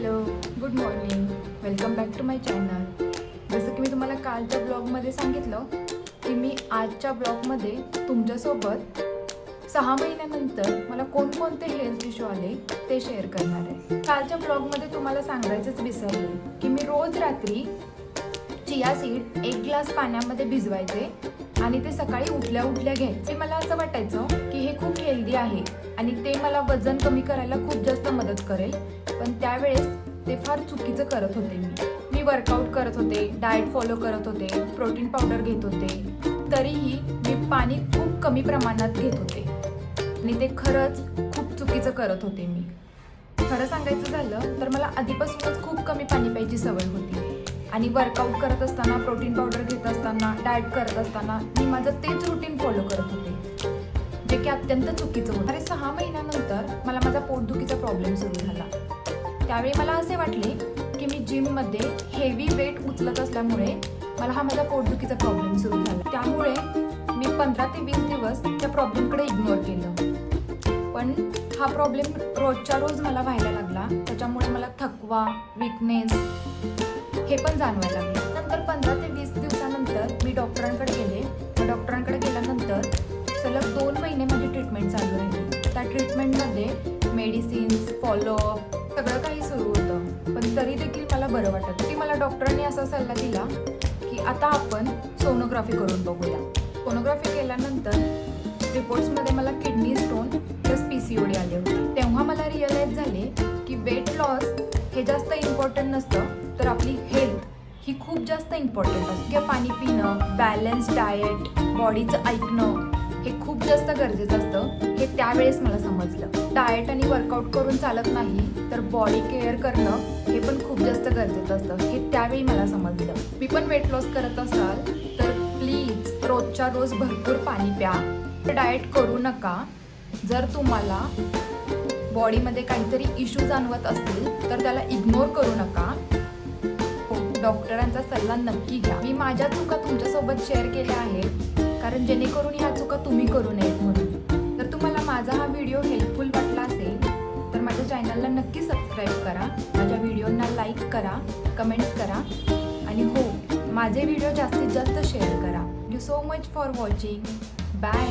Hello good morning. Welcome back to my channel. जसं की मी तुम्हाला कालच्या ब्लॉगमध्ये सांगितलं की मी आजच्या ब्लॉगमध्ये तुमच्यासोबत सहा महिन्यानंतर मला कोणकोणते हेल्थ इश्यू आले ते शेअर करणार आहे. कालच्या ब्लॉगमध्ये तुम्हाला सांगायचंच विसरले की मी रोज रात्री चिया सीड एक ग्लास पाण्यामध्ये भिजवायचे आणि ते सकाळी उठल्या उठल्या घ्यायचे. मला असं वाटायचं की हे खूप हेल्दी आहे आणि ते मला वजन कमी करायला खूप जास्त मदत करेल. पण त्यावेळेस ते फार चुकीचं करत होते मी. मी वर्कआउट करत होते डाएट फॉलो करत होते प्रोटीन पावडर घेत होते. तरीही मी पाणी खूप कमी प्रमाणात घेत होते. आणि ते खरंच खूप चुकीचं करत होते मी. खरं सांगायचं झालं तर मला आधीपासूनच खूप कमी पाणी प्यायची सवय होती. आणि वर्कआउट करत असताना प्रोटीन पावडर घेत असताना डाएट करत असताना मी माझं तेच रुटीन फॉलो करत होते. जे की अत्यंत चुकीचं होतं. अरे सहा महिन्यानंतर मला माझा पोटदुखीचा प्रॉब्लेम सुरू झाला. त्यावेळी मला असे वाटले की मी जिममध्ये हेवी वेट उचलत असल्यामुळे मला हा माझा पोटदुखीचा प्रॉब्लेम सुरू झाला. त्यामुळे मी पंधरा ते वीस दिवस त्या प्रॉब्लेमकडे इग्नोर केलं. पण हा प्रॉब्लेम रोजच्या रोज मला व्हायला लागला. त्याच्यामुळे मला थकवा विकनेस हे पण जाणवायला लागले. नंतर पंधरा ते वीस दिवसानंतर मी डॉक्टरांकडे गेले. व डॉक्टरांकडे गेल्यानंतर सलग दोन महिने माझी ट्रीटमेंट चालू राहिली. त्या ट्रीटमेंटमध्ये मेडिसिन्स फॉलोअप सगळं काही सुरू होतं. पण तरी देखील मला बरं वाटत. की मला डॉक्टरांनी असा सल्ला दिला की आता आपण सोनोग्राफी करून बघूया. सोनोग्राफी केल्यानंतर रिपोर्ट्समध्ये मला kidney stone plus P C OD आले होते. तेव्हा मला रिअलाईज झाले की वेट लॉस हे जास्त इम्पॉर्टंट नसतं तर आपली हेल्थ ही खूप जास्त इम्पॉर्टंट असते. किंवा पाणी पिणं बॅलन्स डाएट बॉडीचं ऐकणं हे खूप जास्त गरजेचं असतं. त्यावेळेस मला समजलं. डाएट आणि वर्कआउट करून चालत नाही तर बॉडी केअर करणं हे पण खूप जास्त गरजेचं असतं. हे त्यावेळी मला समजलं. मी पण वेट लॉस करत असाल तर प्लीज रोजच्या रोज भरपूर पाणी प्या. डाएट करू नका. जर तुम्हाला बॉडीमध्ये काहीतरी इश्यू जाणवत असतील तर त्याला इग्नोर करू नका. हो, डॉक्टरांचा सल्ला नक्की घ्या. मी माझ्या चुका तुमच्यासोबत शेअर केल्या आहेत कारण जेणेकरून ह्या चुका तुम्ही करू नयेत म्हणून. माझा हा व्हिडिओ हेल्पफुल वाटला असेल तर माझ्या चॅनलला नक्की सबस्क्राईब करा. माझ्या व्हिडिओंना लाईक करा कमेंट्स करा. आणि हो माझे व्हिडिओ जास्तीत जास्त शेअर करा. You so much for watching bye